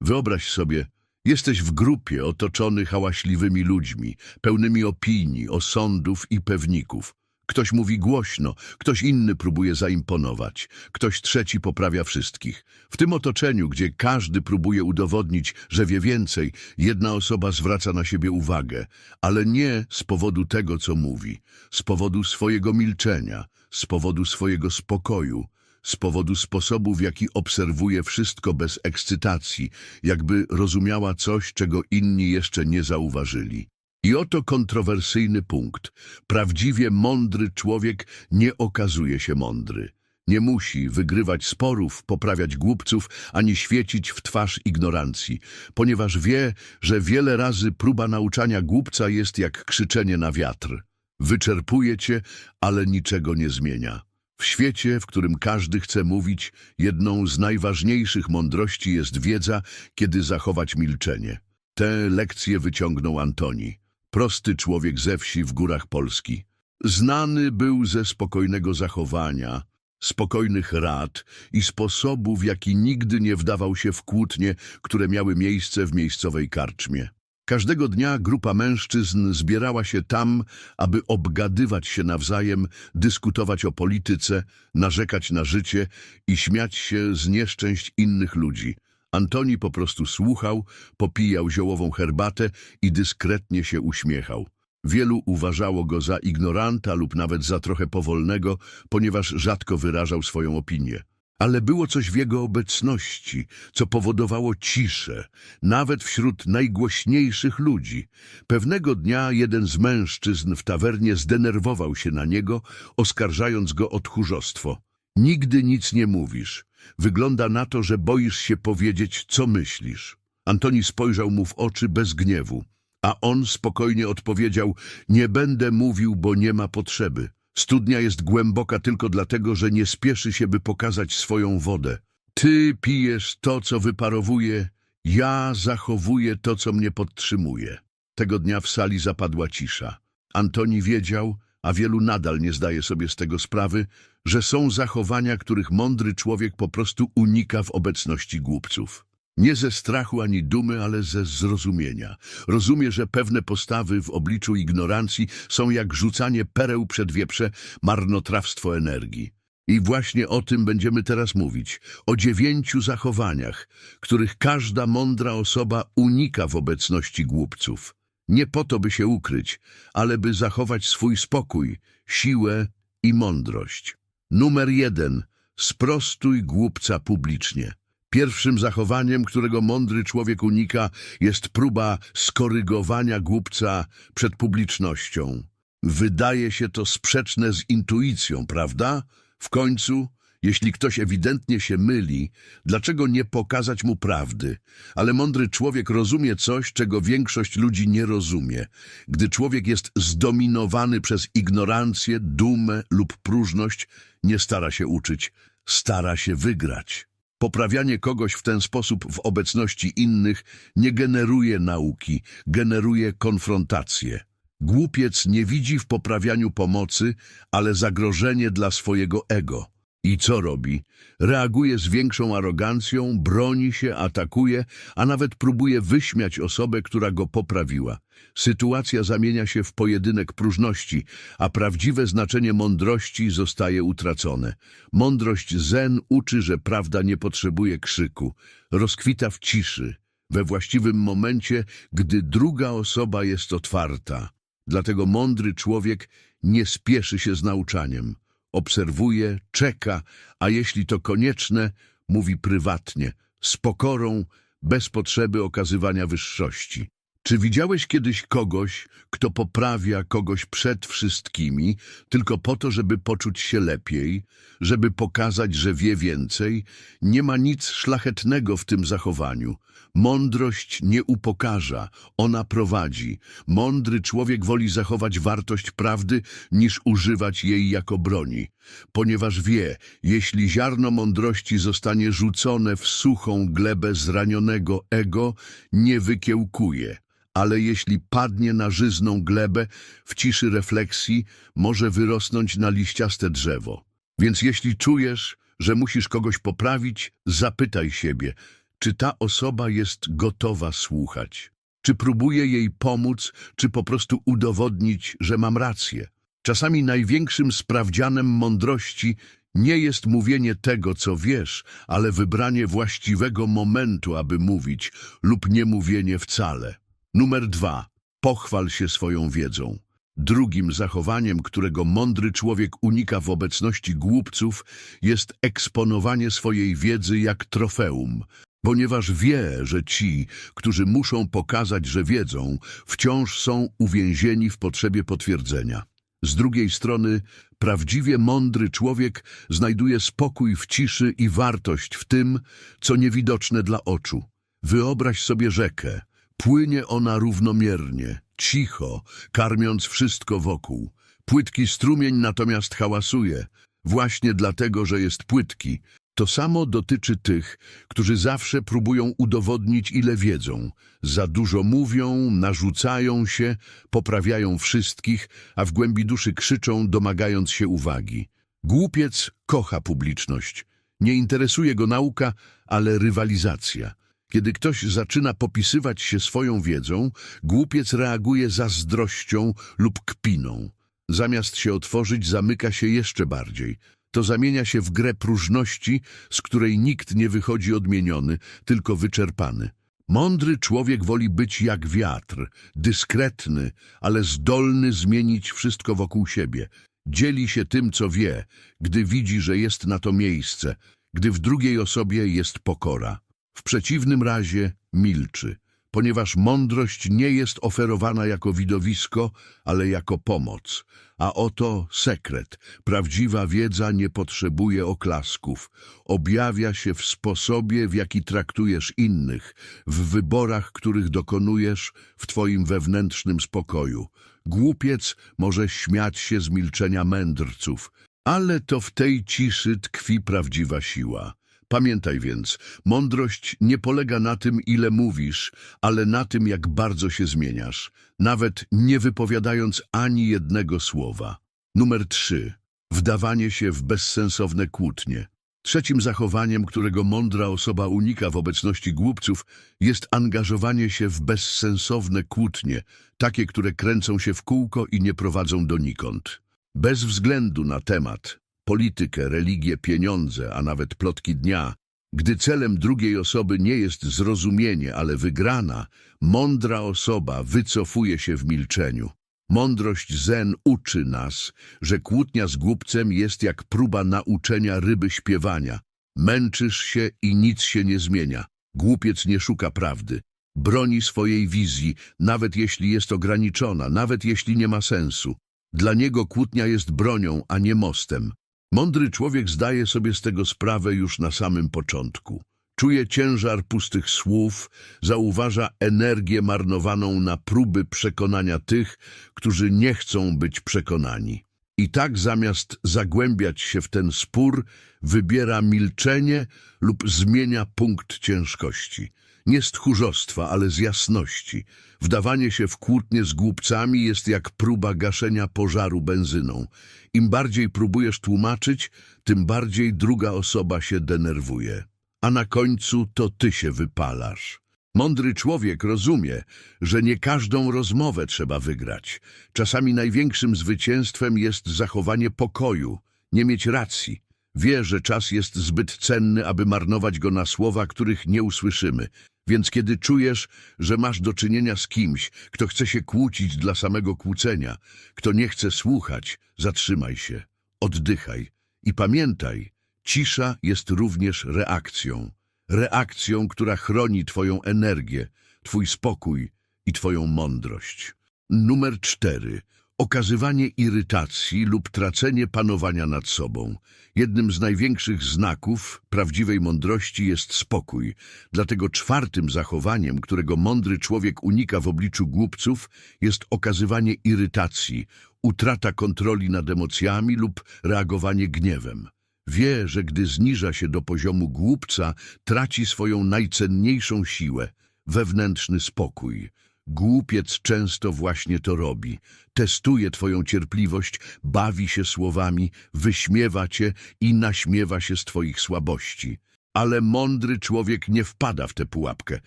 Wyobraź sobie, jesteś w grupie otoczony hałaśliwymi ludźmi, pełnymi opinii, osądów i pewników. Ktoś mówi głośno, ktoś inny próbuje zaimponować, ktoś trzeci poprawia wszystkich. W tym otoczeniu, gdzie każdy próbuje udowodnić, że wie więcej, jedna osoba zwraca na siebie uwagę, ale nie z powodu tego, co mówi, z powodu swojego milczenia, z powodu swojego spokoju, z powodu sposobu, w jaki obserwuje wszystko bez ekscytacji, jakby rozumiała coś, czego inni jeszcze nie zauważyli. I oto kontrowersyjny punkt. Prawdziwie mądry człowiek nie okazuje się mądry. Nie musi wygrywać sporów, poprawiać głupców, ani świecić w twarz ignorancji, ponieważ wie, że wiele razy próba nauczania głupca jest jak krzyczenie na wiatr. Wyczerpuje cię, ale niczego nie zmienia. W świecie, w którym każdy chce mówić, jedną z najważniejszych mądrości jest wiedza, kiedy zachować milczenie. Te lekcje wyciągnął Antoni, prosty człowiek ze wsi w górach Polski. Znany był ze spokojnego zachowania, spokojnych rad i sposobu, w jaki nigdy nie wdawał się w kłótnie, które miały miejsce w miejscowej karczmie. Każdego dnia grupa mężczyzn zbierała się tam, aby obgadywać się nawzajem, dyskutować o polityce, narzekać na życie i śmiać się z nieszczęść innych ludzi. Antoni po prostu słuchał, popijał ziołową herbatę i dyskretnie się uśmiechał. Wielu uważało go za ignoranta lub nawet za trochę powolnego, ponieważ rzadko wyrażał swoją opinię. Ale było coś w jego obecności, co powodowało ciszę, nawet wśród najgłośniejszych ludzi. Pewnego dnia jeden z mężczyzn w tawernie zdenerwował się na niego, oskarżając go o tchórzostwo. Nigdy nic nie mówisz. Wygląda na to, że boisz się powiedzieć, co myślisz. Antoni spojrzał mu w oczy bez gniewu, a on spokojnie odpowiedział, nie będę mówił, bo nie ma potrzeby. Studnia jest głęboka tylko dlatego, że nie spieszy się, by pokazać swoją wodę. Ty pijesz to, co wyparowuje, ja zachowuję to, co mnie podtrzymuje. Tego dnia w sali zapadła cisza. Antoni wiedział, a wielu nadal nie zdaje sobie z tego sprawy, że są zachowania, których mądry człowiek po prostu unika w obecności głupców. Nie ze strachu ani dumy, ale ze zrozumienia. Rozumie, że pewne postawy w obliczu ignorancji są jak rzucanie pereł przed wieprze, marnotrawstwo energii. I właśnie o tym będziemy teraz mówić. O dziewięciu zachowaniach, których każda mądra osoba unika w obecności głupców. Nie po to, by się ukryć, ale by zachować swój spokój, siłę i mądrość. Numer jeden. Sprostuj głupca publicznie. Pierwszym zachowaniem, którego mądry człowiek unika, jest próba skorygowania głupca przed publicznością. Wydaje się to sprzeczne z intuicją, prawda? W końcu, jeśli ktoś ewidentnie się myli, dlaczego nie pokazać mu prawdy? Ale mądry człowiek rozumie coś, czego większość ludzi nie rozumie. Gdy człowiek jest zdominowany przez ignorancję, dumę lub próżność, nie stara się uczyć, stara się wygrać. Poprawianie kogoś w ten sposób w obecności innych nie generuje nauki, generuje konfrontację. Głupiec nie widzi w poprawianiu pomocy, ale zagrożenie dla swojego ego. I co robi? Reaguje z większą arogancją, broni się, atakuje, a nawet próbuje wyśmiać osobę, która go poprawiła. Sytuacja zamienia się w pojedynek próżności, a prawdziwe znaczenie mądrości zostaje utracone. Mądrość zen uczy, że prawda nie potrzebuje krzyku, rozkwita w ciszy, we właściwym momencie, gdy druga osoba jest otwarta. Dlatego mądry człowiek nie spieszy się z nauczaniem. Obserwuje, czeka, a jeśli to konieczne, mówi prywatnie, z pokorą, bez potrzeby okazywania wyższości. Czy widziałeś kiedyś kogoś, kto poprawia kogoś przed wszystkimi, tylko po to, żeby poczuć się lepiej, żeby pokazać, że wie więcej? Nie ma nic szlachetnego w tym zachowaniu. Mądrość nie upokarza, ona prowadzi. Mądry człowiek woli zachować wartość prawdy, niż używać jej jako broni. Ponieważ wie, jeśli ziarno mądrości zostanie rzucone w suchą glebę zranionego ego, nie wykiełkuje ale jeśli padnie na żyzną glebę, w ciszy refleksji może wyrosnąć na liściaste drzewo. Więc jeśli czujesz, że musisz kogoś poprawić, zapytaj siebie, czy ta osoba jest gotowa słuchać. Czy próbuje jej pomóc, czy po prostu udowodnić, że mam rację. Czasami największym sprawdzianem mądrości nie jest mówienie tego, co wiesz, ale wybranie właściwego momentu, aby mówić, lub nie mówienie wcale. Numer dwa. Pochwal się swoją wiedzą. Drugim zachowaniem, którego mądry człowiek unika w obecności głupców, jest eksponowanie swojej wiedzy jak trofeum, ponieważ wie, że ci, którzy muszą pokazać, że wiedzą, wciąż są uwięzieni w potrzebie potwierdzenia. Z drugiej strony, prawdziwie mądry człowiek znajduje spokój w ciszy i wartość w tym, co niewidoczne dla oczu. Wyobraź sobie rzekę. Płynie ona równomiernie, cicho, karmiąc wszystko wokół. Płytki strumień natomiast hałasuje, właśnie dlatego, że jest płytki. To samo dotyczy tych, którzy zawsze próbują udowodnić, ile wiedzą. Za dużo mówią, narzucają się, poprawiają wszystkich, a w głębi duszy krzyczą, domagając się uwagi. Głupiec kocha publiczność. Nie interesuje go nauka, ale rywalizacja. Kiedy ktoś zaczyna popisywać się swoją wiedzą, głupiec reaguje zazdrością lub kpiną. Zamiast się otworzyć, zamyka się jeszcze bardziej. To zamienia się w grę próżności, z której nikt nie wychodzi odmieniony, tylko wyczerpany. Mądry człowiek woli być jak wiatr, dyskretny, ale zdolny zmienić wszystko wokół siebie. Dzieli się tym, co wie, gdy widzi, że jest na to miejsce, gdy w drugiej osobie jest pokora. W przeciwnym razie milczy, ponieważ mądrość nie jest oferowana jako widowisko, ale jako pomoc. A oto sekret. Prawdziwa wiedza nie potrzebuje oklasków. Objawia się w sposobie, w jaki traktujesz innych, w wyborach, których dokonujesz, w twoim wewnętrznym spokoju. Głupiec może śmiać się z milczenia mędrców, ale to w tej ciszy tkwi prawdziwa siła. Pamiętaj więc, mądrość nie polega na tym, ile mówisz, ale na tym, jak bardzo się zmieniasz, nawet nie wypowiadając ani jednego słowa. Numer trzy. Wdawanie się w bezsensowne kłótnie. Trzecim zachowaniem, którego mądra osoba unika w obecności głupców, jest angażowanie się w bezsensowne kłótnie, takie, które kręcą się w kółko i nie prowadzą donikąd. Bez względu na temat, politykę, religię, pieniądze, a nawet plotki dnia, gdy celem drugiej osoby nie jest zrozumienie, ale wygrana, mądra osoba wycofuje się w milczeniu. Mądrość zen uczy nas, że kłótnia z głupcem jest jak próba nauczenia ryby śpiewania. Męczysz się i nic się nie zmienia. Głupiec nie szuka prawdy. Broni swojej wizji, nawet jeśli jest ograniczona, nawet jeśli nie ma sensu. Dla niego kłótnia jest bronią, a nie mostem. Mądry człowiek zdaje sobie z tego sprawę już na samym początku. Czuje ciężar pustych słów, zauważa energię marnowaną na próby przekonania tych, którzy nie chcą być przekonani. I tak zamiast zagłębiać się w ten spór, wybiera milczenie lub zmienia punkt ciężkości. Nie z tchórzostwa, ale z jasności. Wdawanie się w kłótnie z głupcami jest jak próba gaszenia pożaru benzyną. Im bardziej próbujesz tłumaczyć, tym bardziej druga osoba się denerwuje. A na końcu to ty się wypalasz. Mądry człowiek rozumie, że nie każdą rozmowę trzeba wygrać. Czasami największym zwycięstwem jest zachowanie pokoju, nie mieć racji. Wie, że czas jest zbyt cenny, aby marnować go na słowa, których nie usłyszymy. Więc kiedy czujesz, że masz do czynienia z kimś, kto chce się kłócić dla samego kłócenia, kto nie chce słuchać, zatrzymaj się, oddychaj i pamiętaj, cisza jest również reakcją. Reakcją, która chroni twoją energię, twój spokój i twoją mądrość. Numer cztery. Okazywanie irytacji lub tracenie panowania nad sobą. Jednym z największych znaków prawdziwej mądrości jest spokój. Dlatego czwartym zachowaniem, którego mądry człowiek unika w obliczu głupców, jest okazywanie irytacji, utrata kontroli nad emocjami lub reagowanie gniewem. Wie, że gdy zniża się do poziomu głupca, traci swoją najcenniejszą siłę wewnętrzny spokój. Głupiec często właśnie to robi. Testuje twoją cierpliwość, bawi się słowami, wyśmiewa cię i naśmiewa się z twoich słabości. Ale mądry człowiek nie wpada w tę pułapkę.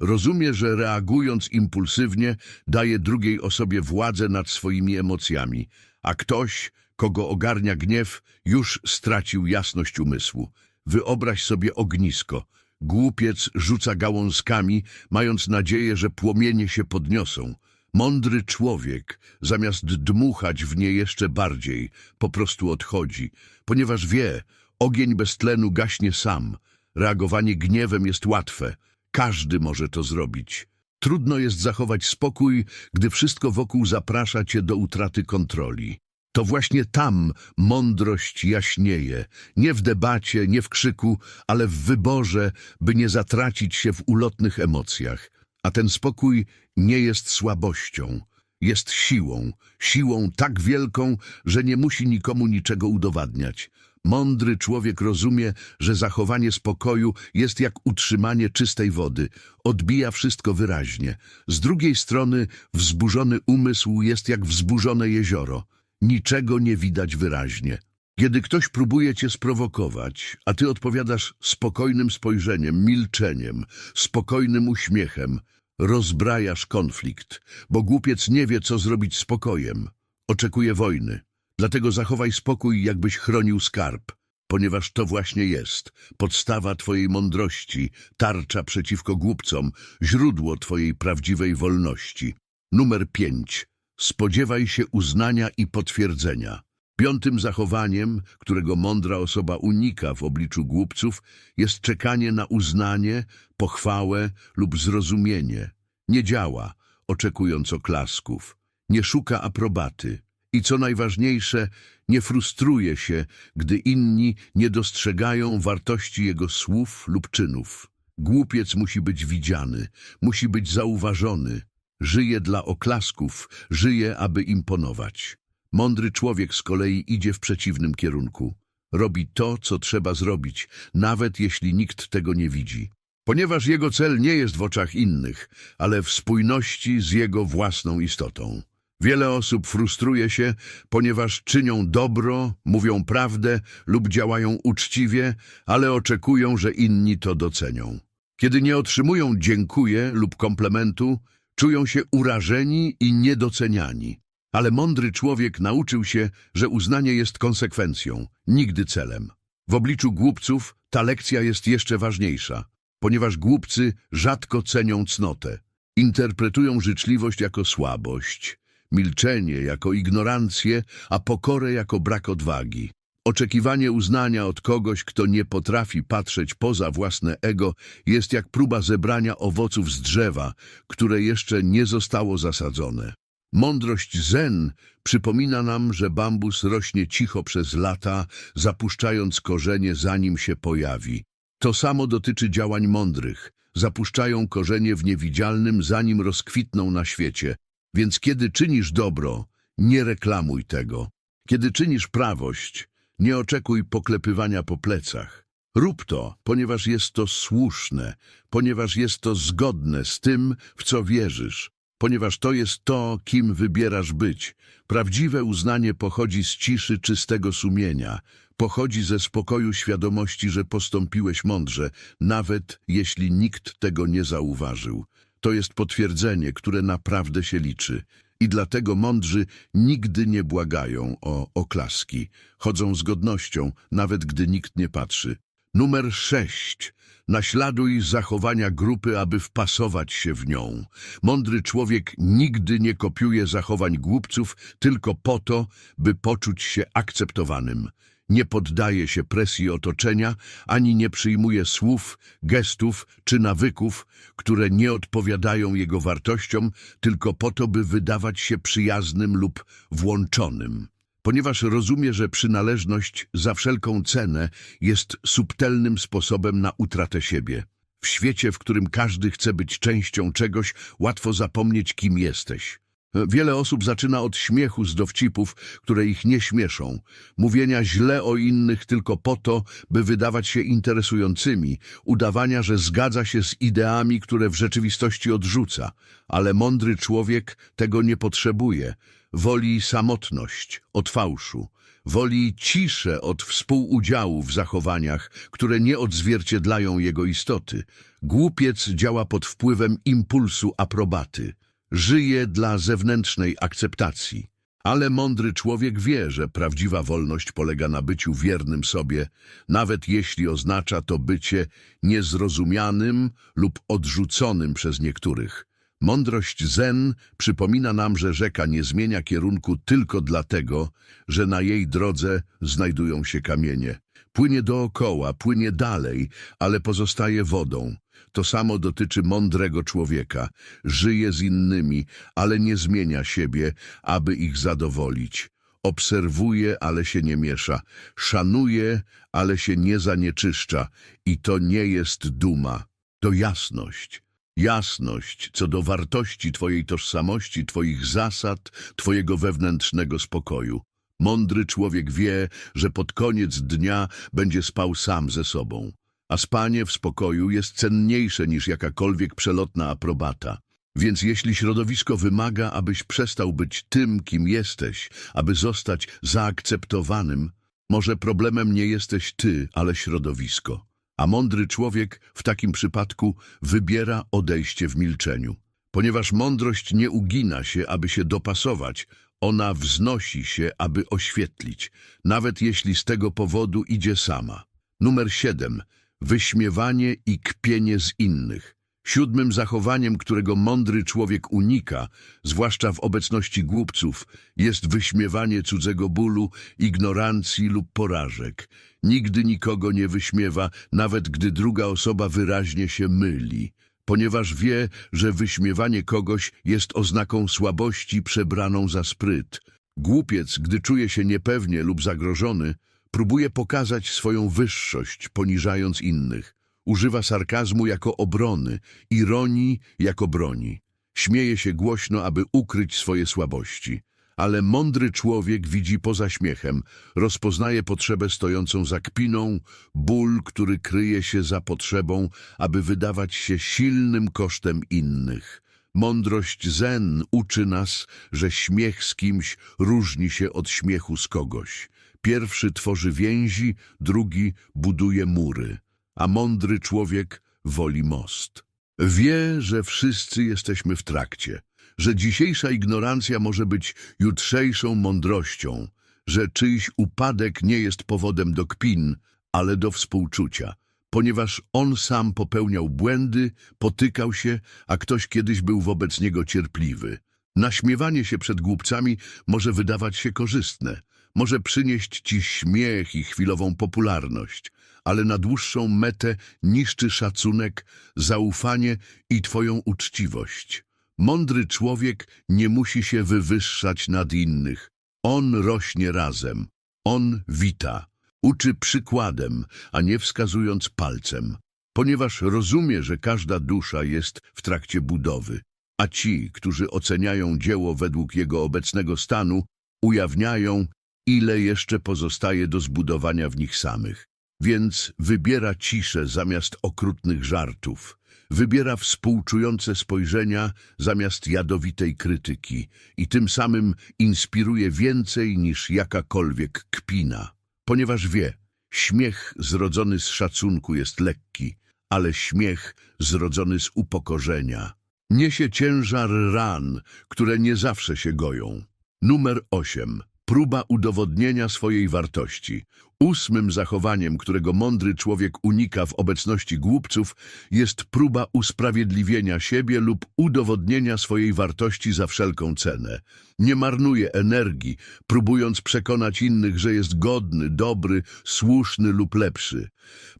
Rozumie, że reagując impulsywnie daje drugiej osobie władzę nad swoimi emocjami, a ktoś, kogo ogarnia gniew, już stracił jasność umysłu. Wyobraź sobie ognisko. Głupiec rzuca gałązkami, mając nadzieję, że płomienie się podniosą. Mądry człowiek, zamiast dmuchać w nie jeszcze bardziej, po prostu odchodzi, ponieważ wie, ogień bez tlenu gaśnie sam. Reagowanie gniewem jest łatwe. Każdy może to zrobić. Trudno jest zachować spokój, gdy wszystko wokół zaprasza cię do utraty kontroli. To właśnie tam mądrość jaśnieje, nie w debacie, nie w krzyku, ale w wyborze, by nie zatracić się w ulotnych emocjach. A ten spokój nie jest słabością, jest siłą, siłą tak wielką, że nie musi nikomu niczego udowadniać. Mądry człowiek rozumie, że zachowanie spokoju jest jak utrzymanie czystej wody, odbija wszystko wyraźnie. Z drugiej strony wzburzony umysł jest jak wzburzone jezioro. Niczego nie widać wyraźnie. Kiedy ktoś próbuje cię sprowokować, a ty odpowiadasz spokojnym spojrzeniem, milczeniem, spokojnym uśmiechem, rozbrajasz konflikt, bo głupiec nie wie, co zrobić spokojem. Oczekuje wojny. Dlatego zachowaj spokój, jakbyś chronił skarb, ponieważ to właśnie jest podstawa twojej mądrości, tarcza przeciwko głupcom, źródło twojej prawdziwej wolności. Numer pięć. Spodziewaj się uznania i potwierdzenia. Piątym zachowaniem, którego mądra osoba unika w obliczu głupców, jest czekanie na uznanie, pochwałę lub zrozumienie. Nie działa, oczekując oklasków. Nie szuka aprobaty. I co najważniejsze, nie frustruje się, gdy inni nie dostrzegają wartości jego słów lub czynów. Głupiec musi być widziany, musi być zauważony. Żyje dla oklasków, żyje, aby imponować. Mądry człowiek z kolei idzie w przeciwnym kierunku. Robi to, co trzeba zrobić, nawet jeśli nikt tego nie widzi. Ponieważ jego cel nie jest w oczach innych, ale w spójności z jego własną istotą. Wiele osób frustruje się, ponieważ czynią dobro, mówią prawdę lub działają uczciwie, ale oczekują, że inni to docenią. Kiedy nie otrzymują dziękuję lub komplementu, czują się urażeni i niedoceniani. Ale mądry człowiek nauczył się, że uznanie jest konsekwencją, nigdy celem. W obliczu głupców ta lekcja jest jeszcze ważniejsza, ponieważ głupcy rzadko cenią cnotę. Interpretują życzliwość jako słabość, milczenie jako ignorancję, a pokorę jako brak odwagi. Oczekiwanie uznania od kogoś, kto nie potrafi patrzeć poza własne ego, jest jak próba zebrania owoców z drzewa, które jeszcze nie zostało zasadzone. Mądrość zen przypomina nam, że bambus rośnie cicho przez lata, zapuszczając korzenie zanim się pojawi. To samo dotyczy działań mądrych. Zapuszczają korzenie w niewidzialnym, zanim rozkwitną na świecie. Więc kiedy czynisz dobro, nie reklamuj tego. Kiedy czynisz prawość, nie oczekuj poklepywania po plecach. Rób to, ponieważ jest to słuszne, ponieważ jest to zgodne z tym, w co wierzysz, ponieważ to jest to, kim wybierasz być. Prawdziwe uznanie pochodzi z ciszy czystego sumienia, pochodzi ze spokoju świadomości, że postąpiłeś mądrze, nawet jeśli nikt tego nie zauważył. To jest potwierdzenie, które naprawdę się liczy. I dlatego mądrzy nigdy nie błagają o oklaski. Chodzą z godnością, nawet gdy nikt nie patrzy. Numer sześć. Naśladuj zachowania grupy, aby wpasować się w nią. Mądry człowiek nigdy nie kopiuje zachowań głupców tylko po to, by poczuć się akceptowanym. Nie poddaje się presji otoczenia, ani nie przyjmuje słów, gestów czy nawyków, które nie odpowiadają jego wartościom, tylko po to, by wydawać się przyjaznym lub włączonym. Ponieważ rozumie, że przynależność za wszelką cenę jest subtelnym sposobem na utratę siebie. W świecie, w którym każdy chce być częścią czegoś, łatwo zapomnieć, kim jesteś. Wiele osób zaczyna od śmiechu z dowcipów, które ich nie śmieszą, mówienia źle o innych tylko po to, by wydawać się interesującymi, udawania, że zgadza się z ideami, które w rzeczywistości odrzuca, ale mądry człowiek tego nie potrzebuje. Woli samotność od fałszu, woli ciszę od współudziału w zachowaniach, które nie odzwierciedlają jego istoty. Głupiec działa pod wpływem impulsu aprobaty. Żyje dla zewnętrznej akceptacji. Ale mądry człowiek wie, że prawdziwa wolność polega na byciu wiernym sobie, nawet jeśli oznacza to bycie niezrozumianym lub odrzuconym przez niektórych. Mądrość zen przypomina nam, że rzeka nie zmienia kierunku tylko dlatego, że na jej drodze znajdują się kamienie. Płynie dookoła, płynie dalej, ale pozostaje wodą. To samo dotyczy mądrego człowieka. Żyje z innymi, ale nie zmienia siebie, aby ich zadowolić. Obserwuje, ale się nie miesza. Szanuje, ale się nie zanieczyszcza. I to nie jest duma. To jasność. Jasność co do wartości Twojej tożsamości, Twoich zasad, Twojego wewnętrznego spokoju. Mądry człowiek wie, że pod koniec dnia będzie spał sam ze sobą, a spanie w spokoju jest cenniejsze niż jakakolwiek przelotna aprobata. Więc jeśli środowisko wymaga, abyś przestał być tym, kim jesteś, aby zostać zaakceptowanym, może problemem nie jesteś ty, ale środowisko. A mądry człowiek w takim przypadku wybiera odejście w milczeniu. Ponieważ mądrość nie ugina się, aby się dopasować, ona wznosi się, aby oświetlić, nawet jeśli z tego powodu idzie sama. Numer 7. Wyśmiewanie i kpienie z innych. Siódmym zachowaniem, którego mądry człowiek unika, zwłaszcza w obecności głupców, jest wyśmiewanie cudzego bólu, ignorancji lub porażek. Nigdy nikogo nie wyśmiewa, nawet gdy druga osoba wyraźnie się myli, ponieważ wie, że wyśmiewanie kogoś jest oznaką słabości przebraną za spryt. Głupiec, gdy czuje się niepewnie lub zagrożony, próbuje pokazać swoją wyższość, poniżając innych. Używa sarkazmu jako obrony, ironii jako broni. Śmieje się głośno, aby ukryć swoje słabości. Ale mądry człowiek widzi poza śmiechem, rozpoznaje potrzebę stojącą za kpiną, ból, który kryje się za potrzebą, aby wydawać się silnym kosztem innych. Mądrość zen uczy nas, że śmiech z kimś różni się od śmiechu z kogoś. Pierwszy tworzy więzi, drugi buduje mury, a mądry człowiek woli most. Wie, że wszyscy jesteśmy w trakcie, że dzisiejsza ignorancja może być jutrzejszą mądrością, że czyjś upadek nie jest powodem do kpin, ale do współczucia, ponieważ on sam popełniał błędy, potykał się, a ktoś kiedyś był wobec niego cierpliwy. Naśmiewanie się przed głupcami może wydawać się korzystne, może przynieść ci śmiech i chwilową popularność, ale na dłuższą metę niszczy szacunek, zaufanie i twoją uczciwość. Mądry człowiek nie musi się wywyższać nad innych. On rośnie razem. On wita. Uczy przykładem, a nie wskazując palcem, ponieważ rozumie, że każda dusza jest w trakcie budowy, a ci, którzy oceniają dzieło według jego obecnego stanu, ujawniają, ile jeszcze pozostaje do zbudowania w nich samych. Więc wybiera ciszę zamiast okrutnych żartów, wybiera współczujące spojrzenia zamiast jadowitej krytyki i tym samym inspiruje więcej niż jakakolwiek kpina, ponieważ wie, śmiech zrodzony z szacunku jest lekki, ale śmiech zrodzony z upokorzenia niesie ciężar ran, które nie zawsze się goją. Numer 8. Próba udowodnienia swojej wartości. Ósmym zachowaniem, którego mądry człowiek unika w obecności głupców, jest próba usprawiedliwienia siebie lub udowodnienia swojej wartości za wszelką cenę. Nie marnuje energii, próbując przekonać innych, że jest godny, dobry, słuszny lub lepszy,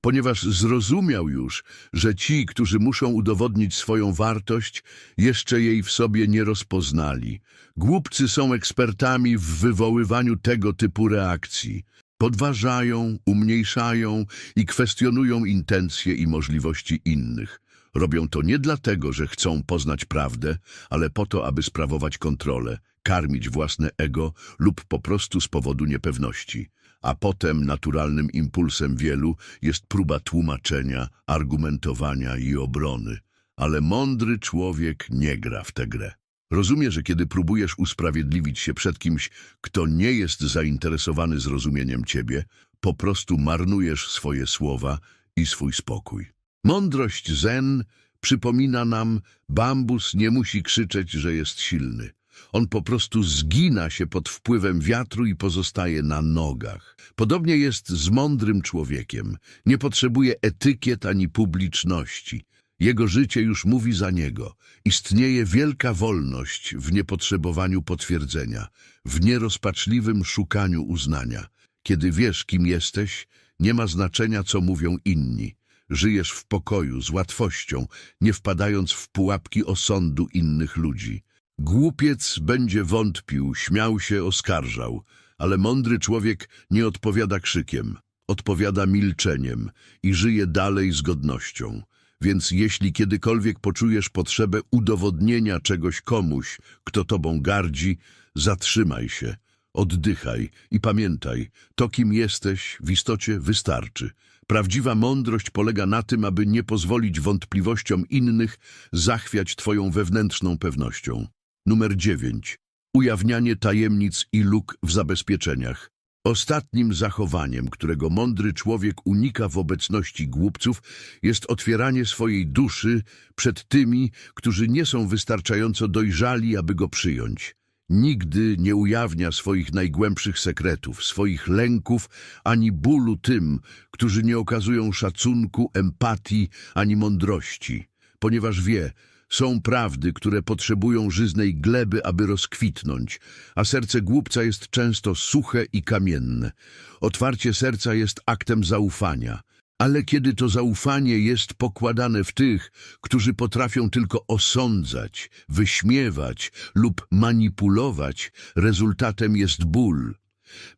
ponieważ zrozumiał już, że ci, którzy muszą udowodnić swoją wartość, jeszcze jej w sobie nie rozpoznali. Głupcy są ekspertami w wywoływaniu tego typu reakcji. Podważają, umniejszają i kwestionują intencje i możliwości innych. Robią to nie dlatego, że chcą poznać prawdę, ale po to, aby sprawować kontrolę, karmić własne ego lub po prostu z powodu niepewności. A potem naturalnym impulsem wielu jest próba tłumaczenia, argumentowania i obrony. Ale mądry człowiek nie gra w tę grę. Rozumie, że kiedy próbujesz usprawiedliwić się przed kimś, kto nie jest zainteresowany zrozumieniem ciebie, po prostu marnujesz swoje słowa i swój spokój. Mądrość zen przypomina nam, bambus nie musi krzyczeć, że jest silny. On po prostu zgina się pod wpływem wiatru i pozostaje na nogach. Podobnie jest z mądrym człowiekiem. Nie potrzebuje etykiet ani publiczności. Jego życie już mówi za niego. Istnieje wielka wolność w niepotrzebowaniu potwierdzenia, w nierozpaczliwym szukaniu uznania. Kiedy wiesz, kim jesteś, nie ma znaczenia, co mówią inni. Żyjesz w pokoju, z łatwością, nie wpadając w pułapki osądu innych ludzi. Głupiec będzie wątpił, śmiał się, oskarżał, ale mądry człowiek nie odpowiada krzykiem, odpowiada milczeniem i żyje dalej z godnością. Więc jeśli kiedykolwiek poczujesz potrzebę udowodnienia czegoś komuś, kto tobą gardzi, zatrzymaj się, oddychaj i pamiętaj, to kim jesteś w istocie wystarczy. Prawdziwa mądrość polega na tym, aby nie pozwolić wątpliwościom innych zachwiać twoją wewnętrzną pewnością. Numer 9. Ujawnianie tajemnic i luk w zabezpieczeniach. Ostatnim zachowaniem, którego mądry człowiek unika w obecności głupców, jest otwieranie swojej duszy przed tymi, którzy nie są wystarczająco dojrzali, aby go przyjąć. Nigdy nie ujawnia swoich najgłębszych sekretów, swoich lęków, ani bólu tym, którzy nie okazują szacunku, empatii, ani mądrości, ponieważ wie, są prawdy, które potrzebują żyznej gleby, aby rozkwitnąć, a serce głupca jest często suche i kamienne. Otwarcie serca jest aktem zaufania. Ale kiedy to zaufanie jest pokładane w tych, którzy potrafią tylko osądzać, wyśmiewać lub manipulować, rezultatem jest ból.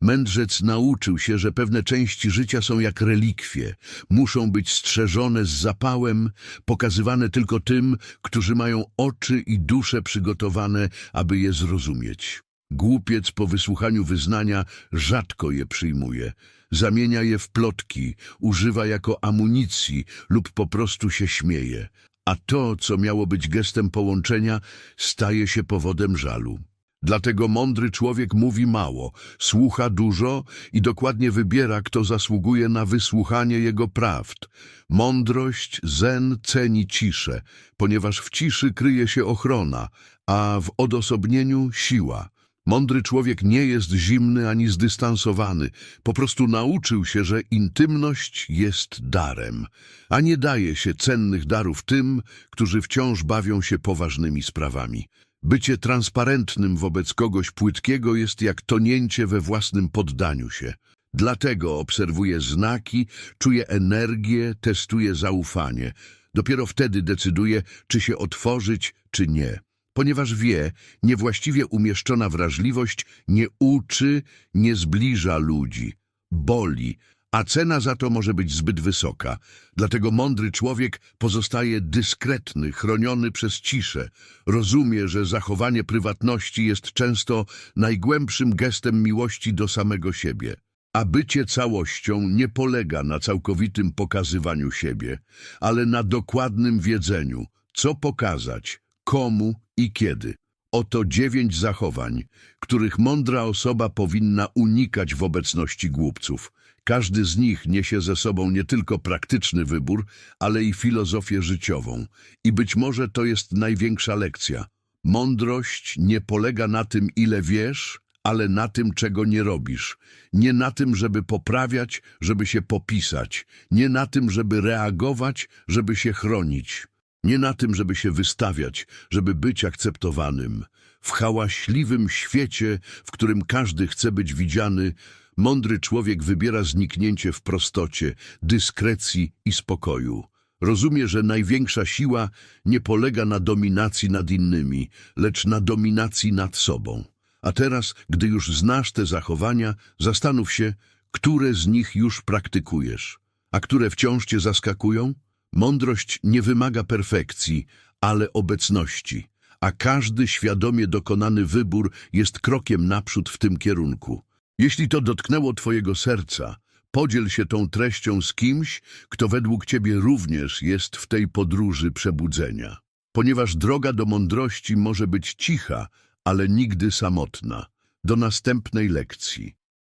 Mędrzec nauczył się, że pewne części życia są jak relikwie, muszą być strzeżone z zapałem, pokazywane tylko tym, którzy mają oczy i duszę przygotowane, aby je zrozumieć. Głupiec po wysłuchaniu wyznania rzadko je przyjmuje. Zamienia je w plotki, używa jako amunicji lub po prostu się śmieje. A to, co miało być gestem połączenia, staje się powodem żalu. Dlatego mądry człowiek mówi mało, słucha dużo i dokładnie wybiera, kto zasługuje na wysłuchanie jego prawd. Mądrość zen ceni ciszę, ponieważ w ciszy kryje się ochrona, a w odosobnieniu siła. Mądry człowiek nie jest zimny ani zdystansowany, po prostu nauczył się, że intymność jest darem, a nie daje się cennych darów tym, którzy wciąż bawią się poważnymi sprawami. Bycie transparentnym wobec kogoś płytkiego jest jak tonięcie we własnym poddaniu się. Dlatego obserwuje znaki, czuje energię, testuje zaufanie. Dopiero wtedy decyduje, czy się otworzyć, czy nie. Ponieważ wie, niewłaściwie umieszczona wrażliwość nie uczy, nie zbliża ludzi. Boli, a cena za to może być zbyt wysoka. Dlatego mądry człowiek pozostaje dyskretny, chroniony przez ciszę. Rozumie, że zachowanie prywatności jest często najgłębszym gestem miłości do samego siebie. A bycie całością nie polega na całkowitym pokazywaniu siebie, ale na dokładnym wiedzeniu, co pokazać, komu i kiedy. Oto dziewięć zachowań, których mądra osoba powinna unikać w obecności głupców. Każdy z nich niesie ze sobą nie tylko praktyczny wybór, ale i filozofię życiową. I być może to jest największa lekcja. Mądrość nie polega na tym, ile wiesz, ale na tym, czego nie robisz. Nie na tym, żeby poprawiać, żeby się popisać. Nie na tym, żeby reagować, żeby się chronić. Nie na tym, żeby się wystawiać, żeby być akceptowanym. W hałaśliwym świecie, w którym każdy chce być widziany, mądry człowiek wybiera zniknięcie w prostocie, dyskrecji i spokoju. Rozumie, że największa siła nie polega na dominacji nad innymi, lecz na dominacji nad sobą. A teraz, gdy już znasz te zachowania, zastanów się, które z nich już praktykujesz, a które wciąż cię zaskakują. Mądrość nie wymaga perfekcji, ale obecności, a każdy świadomie dokonany wybór jest krokiem naprzód w tym kierunku. Jeśli to dotknęło Twojego serca, podziel się tą treścią z kimś, kto według Ciebie również jest w tej podróży przebudzenia. Ponieważ droga do mądrości może być cicha, ale nigdy samotna. Do następnej lekcji.